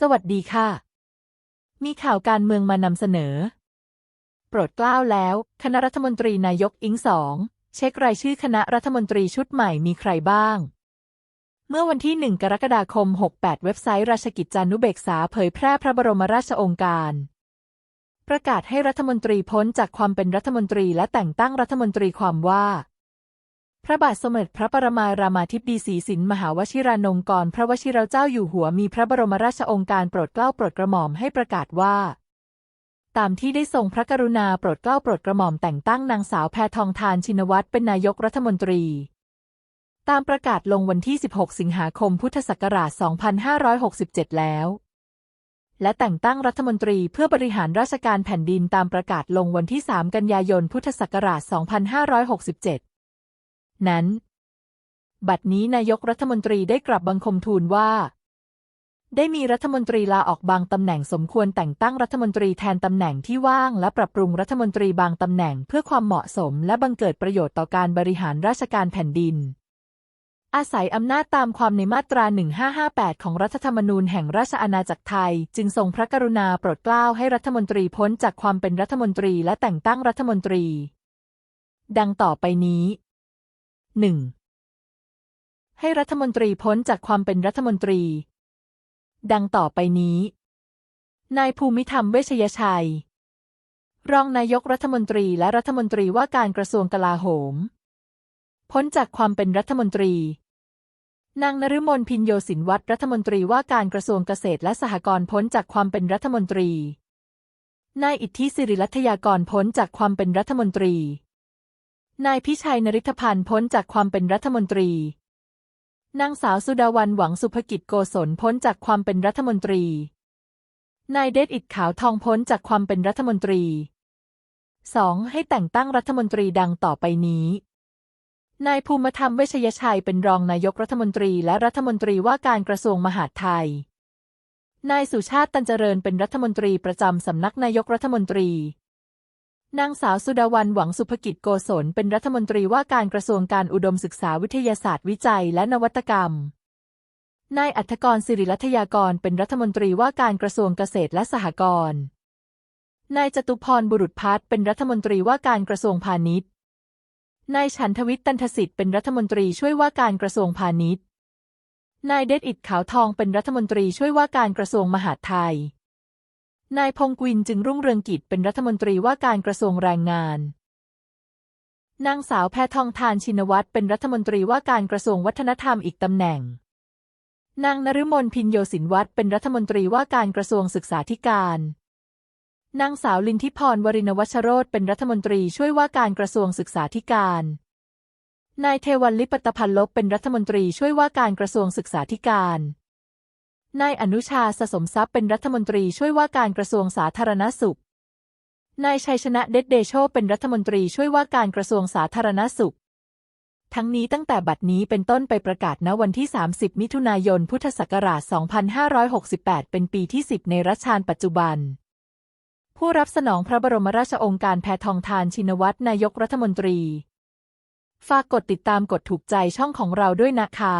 สวัสดีค่ะ มีข่าวการเมืองมานำเสนอ โปรดเกล้าแล้ว คณะรัฐมนตรีนายกอิงสองเช็ครายชื่อคณะรัฐมนตรีชุดใหม่มีใครบ้าง เมื่อวันที่ 1 กรกฎาคม 68 เว็บไซต์ราชกิจจานุเบกษาเผยแพร่พระบรมราชโองการ ประกาศให้รัฐมนตรีพ้นจากความเป็นรัฐมนตรีและแต่งตั้งรัฐมนตรีความว่า พระบาทสมเด็จพระปรมารามาธิบดีศรีสินมหาวชิรานงกรพระวชิรเจ้าอยู่หัวมีพระบรมราชองการโปรดเกล้าโปรดกระหม่อมให้ประกาศว่า ตามที่ได้ทรงพระกรุณาโปรดเกล้าโปรดกระหม่อมแต่งตั้งนางสาวแพทองทานชินวัตรเป็นนายกรัฐมนตรี ตามประกาศลงวันที่ 16 สิงหาคมพุทธศักราช 2567 แล้ว และแต่งตั้งรัฐมนตรีเพื่อบริหารราชการแผ่นดินตามประกาศลงวันที่ 3 กันยายนพุทธศักราช 2567 นั้น บัดนี้นายกรัฐมนตรีได้กลับบังคมทูลว่า ได้มีรัฐมนตรีลาออกบางตำแหน่งสมควรแต่งตั้งรัฐมนตรีแทนตำแหน่งที่ว่างและปรับปรุงรัฐมนตรีบางตำแหน่งเพื่อความเหมาะสมและบังเกิดประโยชน์ต่อการบริหารราชการแผ่นดินอาศัยอำนาจตามความในมาตรา 1558 ของรัฐธรรมนูญแห่งราชอาณาจักรไทย จึงทรงพระกรุณาโปรดเกล้าให้รัฐมนตรีพ้นจากความเป็นรัฐมนตรีและแต่งตั้งรัฐมนตรี ดังต่อไปนี้ 1. ให้รัฐมนตรีพ้นจากความเป็นรัฐมนตรี ดังต่อไปนี้ นายภูมิธรรมเวชยชัย รองนายกรัฐมนตรีและรัฐมนตรีว่าการกระทรวงกลาโหม พ้นจากความเป็นรัฐมนตรี นางนฤมลพินโยสินวัตรรัฐมนตรีว่าการกระทรวงเกษตรและสหกรณ์พ้นจากความเป็นรัฐมนตรี นายอิทธิสิริรัตยากรพ้นจากความเป็นรัฐมนตรี นายพิชัยนริธพันธ์พ้นจากความเป็นรัฐมนตรี นางสาวสุดาวันหวังสุภกิจโกศลพ้นจากความเป็นรัฐมนตรี นายเดชอิดขาวทองพ้นจากความเป็นรัฐมนตรี 2. ให้แต่งตั้งรัฐมนตรีดังต่อไปนี้ นายภูมิธรรมเวชยชัยเป็นรองนายกรัฐมนตรีและรัฐมนตรีว่าการกระทรวงมหาดไทย นายสุชาติตันเจริญเป็นรัฐมนตรีประจำสำนักนายกรัฐมนตรี นางสาวสุดาวันหวังสุภกิจโกศลเป็นรัฐมนตรีว่าการกระทรวงการอุดมศึกษาวิทยาศาสตร์วิจัยและนวัตกรรม นายอัธกรสิริรัตยากรเป็นรัฐมนตรีว่าการกระทรวงเกษตรและสหกรณ์ นายจตุพรบุรุษพัฒน์เป็นรัฐมนตรีว่าการกระทรวงพาณิชย์ นายฉันทวิทย์ตันทสิทธิ์เป็นรัฐมนตรีช่วยว่าการกระทรวงพาณิชย์ นายเดชอิดขาวทองเป็นรัฐมนตรีช่วยว่าการกระทรวงมหาดไทย นายพงกวินจึงรุ่งเรืองกิจเป็นรัฐมนตรีว่าการกระทรวงแรงงาน นางสาวแพทองทานชินวัตรเป็นรัฐมนตรีว่าการกระทรวงวัฒนธรรมอีกตำแหน่ง นางนฤมลพินโยสินวัตรเป็นรัฐมนตรีว่าการกระทรวงศึกษาธิการ นางสาวลินทิพรวรินวัชโรธเป็นรัฐมนตรีช่วยว่าการกระทรวงศึกษาธิการ นายเทวันลิปตพันลบเป็นรัฐมนตรีช่วยว่าการกระทรวงศึกษาธิการ นายอนุชาสสมทรัพย์เป็นรัฐมนตรีช่วยว่าการกระทรวงสาธารณสุข นายชัยชนะเดชเดโชเป็นรัฐมนตรีช่วยว่าการกระทรวงสาธารณสุข ทั้งนี้ตั้งแต่บัดนี้เป็นต้นไปประกาศณวันที่ 30 มิถุนายน พุทธศักราช 2568 เป็นปีที่ 10 ในรัชกาลปัจจุบัน ผู้รับสนองพระบรมราชองค์การแพทองทานชินวัตรนายกรัฐมนตรี ฝากกดติดตามกดถูกใจช่องของเราด้วยนะคะ